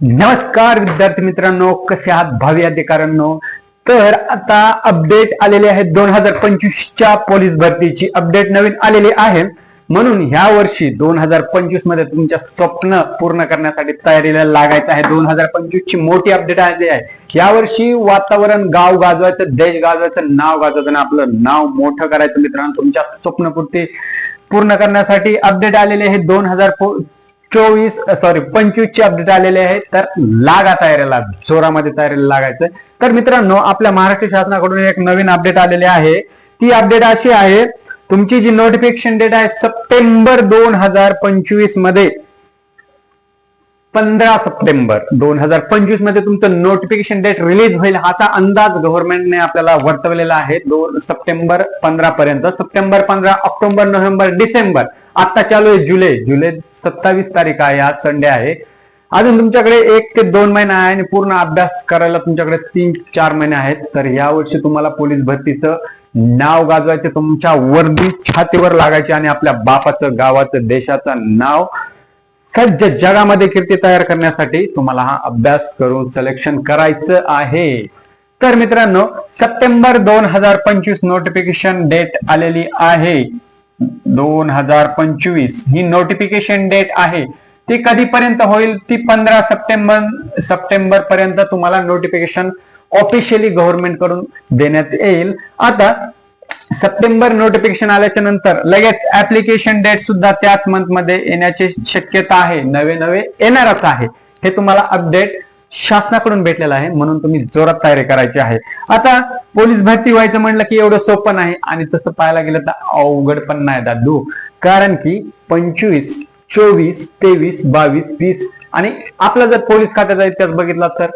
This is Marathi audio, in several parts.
नमस्कार विद्यार्थी मित्रांनो कसे आहात भावी अधिकाऱ्यांनो? तर आता अपडेट आलेले आहे दोन हजार पंचवीसच्या पोलीस भरतीची. अपडेट नवीन आलेली आहे. म्हणून ह्या वर्षी दोन हजार पंचवीसमध्ये तुमच्या स्वप्न पूर्ण करण्यासाठी तयारीला लागायचं आहे. दोन हजार पंचवीस ची मोठी अपडेट आलेली आहे. या वर्षी वातावरण गाव गाजवायचं देश गाजवायचं नाव गाजवायचं आणि आपलं नाव मोठं करायचं मित्रांनो. तुमच्या स्वप्नपूर्ती पूर्ण करण्यासाठी अपडेट आलेले आहे. दोन हजार चोवीस सॉरी पंचवीसची अपडेट आलेली आहे तर लागा तयारीला जोरामध्ये तयारीला लागायचं. तर मित्रांनो आपल्या महाराष्ट्र शासनाकडून एक नवीन अपडेट आलेली आहे. ती अपडेट अशी आहे तुमची जी नोटिफिकेशन डेट आहे सप्टेंबर दोन हजार पंचवीसमध्ये. पंधरा सप्टेंबर दोन हजार पंचवीसमध्ये तुमचं नोटिफिकेशन डेट रिलीज होईल असा अंदाज गव्हर्नमेंटने आपल्याला वर्तवलेला आहे. दोन सप्टेंबर पंधरा पर्यंत. सप्टेंबर पंधरा ऑक्टोबर नोव्हेंबर डिसेंबर. आता चालू आहे जुलै. जुलै सत्तावीस तारीख आहे आज संडे आहे. अजून तुमच्याकडे एक ते दोन महिने आहे आणि पूर्ण अभ्यास करायला तुमच्याकडे तीन चार महिने आहेत. तर या वर्षी तुम्हाला पोलीस भरतीचं नाव गाजवायचं तुमच्या वर्दी छातीवर लागायचे आणि आपल्या बापाचं गावाचं देशाचं नाव सज्ज जगामध्ये कीर्ती तयार करण्यासाठी तुम्हाला हा अभ्यास करून सिलेक्शन करायचं आहे. तर मित्रांनो सप्टेंबर दोन हजार पंचवीस नोटिफिकेशन डेट आलेली आहे. दोन हजार पंचवीस ही नोटिफिकेशन डेट आहे. ती कधीपर्यंत होईल? ती पंधरा सप्टेंबर सप्टेंबर पर्यंत तुम्हाला नोटिफिकेशन ऑफिशियली गव्हर्नमेंटकडून देण्यात येईल. आता सप्टेंबर नोटिफिकेशन आल्याच्यानंतर लगेच ऍप्लिकेशन डेट सुद्धा त्याच मंथमध्ये येण्याची शक्यता आहे. नवे नवे येणारच आहे. हे तुम्हाला अपडेट शासनाकडून भेटलेला आहे म्हणून तुम्ही जोरात तयारी करायची आहे. आता पोलीस भरती व्हायचं म्हणलं की एवढं सोपं नाही आणि तसं पाहायला गेलं तर अवघड पण नाही दादू. कारण की पंचवीस चोवीस तेवीस बावीस वीस आणि आपला जर पोलीस खात्याचा इतिहास बघितला तर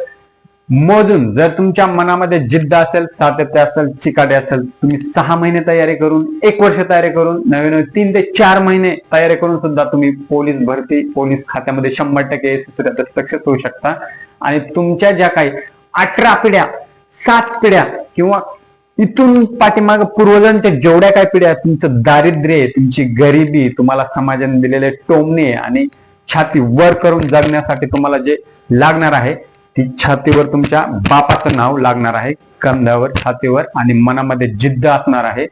मोजून जर तुमच्या मनामध्ये जिद्द असेल सातत्य असेल चिकाटे असेल तुम्ही सहा महिने तयारी करून एक वर्ष तयारी करून नवीन तीन ते चार महिने तयारी करून सुद्धा तुम्ही पोलीस भरती पोलीस खात्यामध्ये शंभर टक्के सक्सेस होऊ शकता. आणि तुमच्या ज्या काही अठरा पिढ्या सात पिढ्या किंवा इथून पाठीमाग पूर्वजांच्या जेवढ्या काय पिढ्या तुमचं दारिद्र्य तुमची गरिबी तुम्हाला समाजाने दिलेले टोमणे आणि छाती वर करून जगण्यासाठी तुम्हाला जे लागणार आहे ती छातीवर तुमच्या बापाचं नाव लागणार आहे कंधावर छातीवर आणि मनामध्ये जिद्द असणार आहे.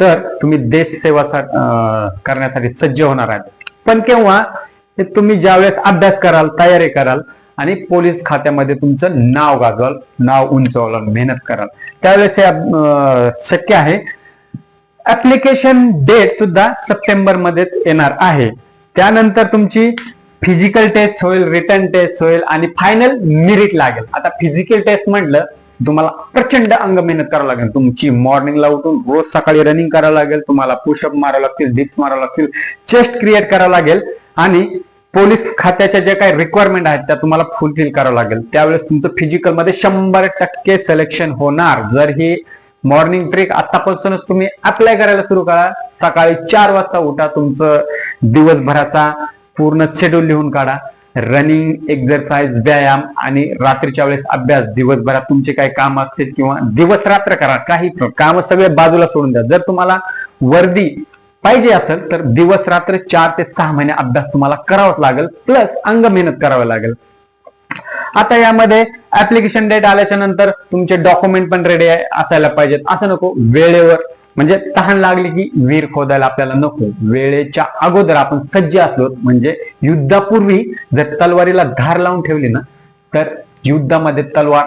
तर तुम्ही देश सेवा करण्यासाठी सज्ज होणार आहात. पण केव्हा तुम्ही ज्यावेळेस अभ्यास कराल तयारी कराल आणि पोलीस खात्यामध्ये तुमचं नाव गाजवाल नाव उंचवाल मेहनत कराल. त्यावेळेस हे शक्य आहे. ऍप्लिकेशन डेट सुद्धा सप्टेंबर मध्येच येणार आहे. त्यानंतर तुमची फिजिकल टेस्ट होईल रिटर्न टेस्ट होईल आणि फायनल मिरिट लागेल. आता फिजिकल टेस्ट म्हटलं तुम्हाला प्रचंड अंग मेहनत करावं लागेल. तुमची मॉर्निंगला उठून रोज सकाळी रनिंग करावं लागेल. तुम्हाला पुशअप मारावं लागतील डिप्स मारावं लागतील चेस्ट क्रिएट करावं लागेल. आणि पोलीस खात्याच्या ज्या काही रिक्वायरमेंट आहेत त्या तुम्हाला फुलफिल करावं लागेल. त्यावेळेस तुमचं फिजिकलमध्ये शंभर टक्के सिलेक्शन होणार. जर ही मॉर्निंग ट्रेक आतापासूनच तुम्ही अप्लाय करायला सुरू करा सकाळी चार वाजता उठा तुमचं दिवसभराचा पूर्ण शेड्यूल लिहून काढा. रनिंग एक्झरसाइज व्यायाम आणि रात्रीच्या वेळेस अभ्यास. दिवसभरात तुमचे काही काम असतील किंवा दिवस रात्र करा. काही काम सगळे बाजूला सोडून द्या. जर तुम्हाला वर्दी पाहिजे असेल तर दिवस रात्र चार ते सहा महिने अभ्यास तुम्हाला करावाच लागेल प्लस अंग मेहनत करावं लागेल. आता यामध्ये ऍप्लिकेशन डेट आल्याच्यानंतर तुमचे डॉक्युमेंट पण रेडी असायला पाहिजेत. असं नको वेळेवर म्हणजे तहान लागली की वीर खोदायला आपल्याला नको. वेळेच्या अगोदर आपण सज्ज असलो म्हणजे युद्धापूर्वी जर तलवारीला धार लावून ठेवली ना तर युद्धामध्ये तलवार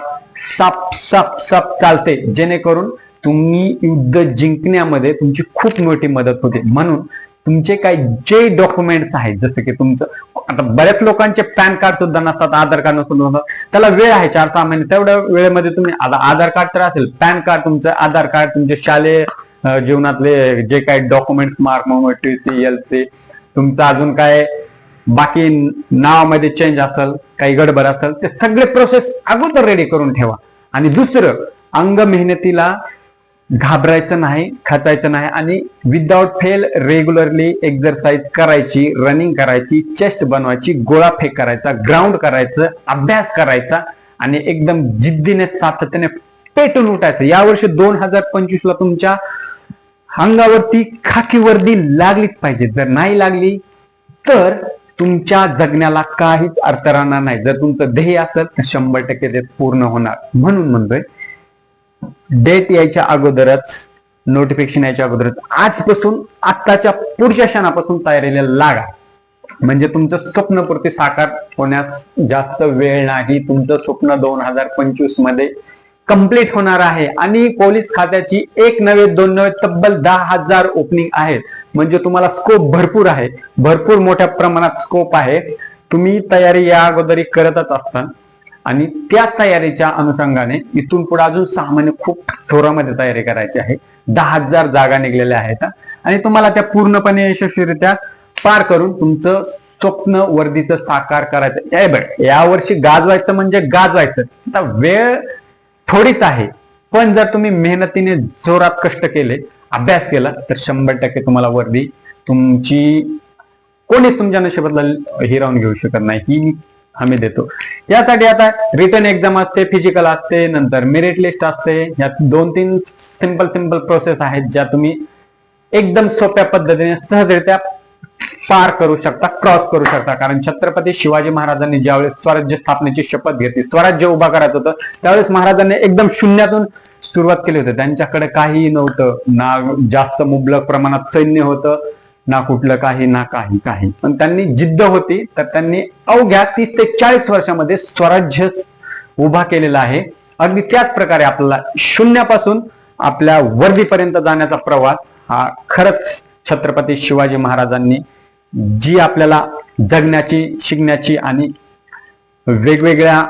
साप साप साप चालते जेणेकरून तुम्ही युद्ध जिंकण्यामध्ये तुमची खूप मोठी मदत होते. म्हणून तुमचे काय जे डॉक्युमेंट्स आहेत जसं की तुमचं आता बऱ्याच लोकांचे पॅन कार्ड सुद्धा नसतात आधार कार्ड नसतात नसतात. त्याला वेळ आहे चार सहा महिने. तेवढ्या वेळेमध्ये तुम्ही आता आधार कार्ड तर असेल पॅन कार्ड तुमचं आधार कार्ड तुमचे शालेय जीवनातले जे काही documents mark T L C तुमचं अजून काय बाकी नावामध्ये चेंज असेल काही गडबड असेल ते सगळे प्रोसेस अगोदर रेडी करून ठेवा. आणि दुसरं अंग मेहनतीला घाबरायचं नाही खचायचं नाही आणि विदाउट फेल रेग्युलरली एक्झरसाइज करायची रनिंग करायची चेस्ट बनवायची गोळा फेक करायचा ग्राउंड करायचं अभ्यास करायचा आणि एकदम जिद्दीने सातत्याने पेटून उठायचं. यावर्षी दोन हजार पंचवीस ला तुमच्या अंगावरती खाकी वर्दी लागलीच पाहिजे. जर नाही लागली तर तुमच्या जगण्याला काहीच अर्थ राहणार नाही. जर तुमचं ध्येय असेल तर शंभर टक्के ते पूर्ण होणार. म्हणून म्हणतोय डेट यायच्या अगोदरच नोटिफिकेशन यायच्या अगोदरच आजपासून आत्ताच्या पुढच्या क्षणापासून तयारीला लागा. म्हणजे तुमचं स्वप्नपूर्ती साकार होण्यास जास्त वेळ नाही. तुमचं स्वप्न दोन हजार पंचवीसमध्ये कंप्लीट होणार आहे. आणि पोलीस खात्याची एक नव्हे दोन नव्हे तब्बल दहा हजार ओपनिंग आहेत. म्हणजे तुम्हाला स्कोप भरपूर आहे. भरपूर मोठ्या प्रमाणात स्कोप आहे. तुम्ही तयारी या अगोदरी करतच असता. आणि त्या तयारीच्या अनुषंगाने इथून पुढे अजून सहा महिने खूप जोरामध्ये तयारी करायची आहे. दहा हजार जागा निघलेल्या आहेत. आणि तुम्हाला त्या पूर्णपणे यशस्वीरित्या पार करून तुमचं स्वप्न वर्दीचं साकार करायचं. हे बघ यावर्षी गाजवायचं म्हणजे गाजवायचं. आता वेळ थोडीच आहे. पण जर तुम्ही मेहनतीने जोरात कष्ट केले अभ्यास केला तर शंभर टक्के तुम्हाला वर्दी तुमची कोणीच तुमच्या नशिबातला हिरावून घेऊ शकत नाही. ही आम्ही हमी देतो. यासाठी आता रिटर्न एक्झाम असते फिजिकल असते नंतर मेरिट लिस्ट असते. यात दोन तीन सिंपल सिंपल प्रोसेस आहेत ज्या तुम्ही एकदम सोप्या पद्धतीने सहजरित्या पार करू शकता क्रॉस करू शकता. कारण छत्रपती शिवाजी महाराजांनी ज्यावेळेस स्वराज्य स्थापनेची शपथ घेतली स्वराज्य उभा करायचं होतं त्यावेळेस महाराजांनी एकदम शून्यातून सुरुवात केली होती. त्यांच्याकडे काहीही नव्हतं. ना जास्त मुबलक प्रमाणात सैन्य होतं. ना कुठलं काही ना काही काही. पण त्यांनी जिद्द होती तर त्यांनी अवघ्या तीस ते चाळीस वर्षामध्ये स्वराज्य उभा केलेला आहे. अगदी त्याच प्रकारे आपल्याला शून्यापासून आपल्या वर्दीपर्यंत जाण्याचा प्रवास हा खरंच छत्रपती शिवाजी महाराजांनी जी आपल्याला जगण्याची शिकण्याची आणि वेगवेगळ्या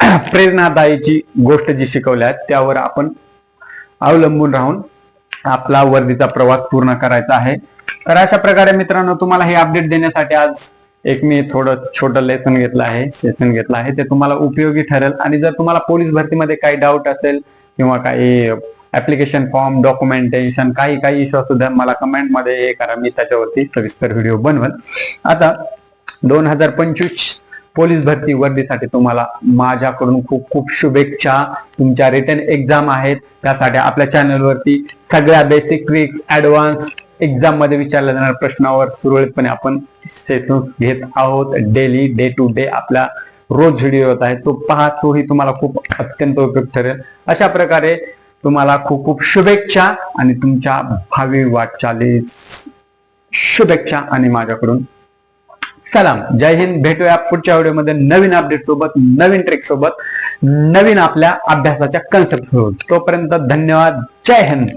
प्रेरणादायीची गोष्ट जी शिकवल्या आहेत त्यावर आपण अवलंबून राहून आपला वर्दीचा प्रवास पूर्ण करायचा आहे. तर अशा प्रकारे मित्रांनो तुम्हाला हे अपडेट देण्यासाठी आज एक मी थोडं छोटं लेसन घेतलं आहे सेशन घेतलं आहे. ते तुम्हाला उपयोगी ठरेल. आणि जर तुम्हाला पोलीस भरतीमध्ये काही डाऊट असेल किंवा काही ऍप्लिकेशन फॉर्म डॉक्युमेंटेशन काही काही इश्यू असू द्या मला कमेंटमध्ये हे करा. मी त्याच्यावरती सविस्तर व्हिडिओ बनवेल. आता दोन हजार पंचवीस पोलीस भरती वर्दीसाठी तुम्हाला माझ्याकडून खूप खूप शुभेच्छा. तुमच्या रिटर्न एक्झाम आहेत. त्यासाठी आपल्या चॅनलवरती सगळ्या बेसिक ट्रिक्स ऍडव्हान्स एक्झाममध्ये विचारल्या जाणाऱ्या प्रश्नावर सुरळीतपणे आपण सेशन घेत आहोत. डेली डे टू डे आपला रोज व्हिडिओ होत आहे. तो पहा तोही तुम्हाला खूप अत्यंत उपयुक्त ठरेल. अशा प्रकारे तुम्हाला खूप खूप शुभेच्छा आणि तुमच्या भावी वाटचालीस शुभेच्छा आणि माझ्याकडून सलाम. जय हिंद. भेटूया पुढच्या व्हिडिओमध्ये नवीन अपडेट सोबत नवीन ट्रेक सोबत नवीन आपल्या अभ्यासाच्या कन्सेप्ट सोबत. तोपर्यंत धन्यवाद. जय हिंद.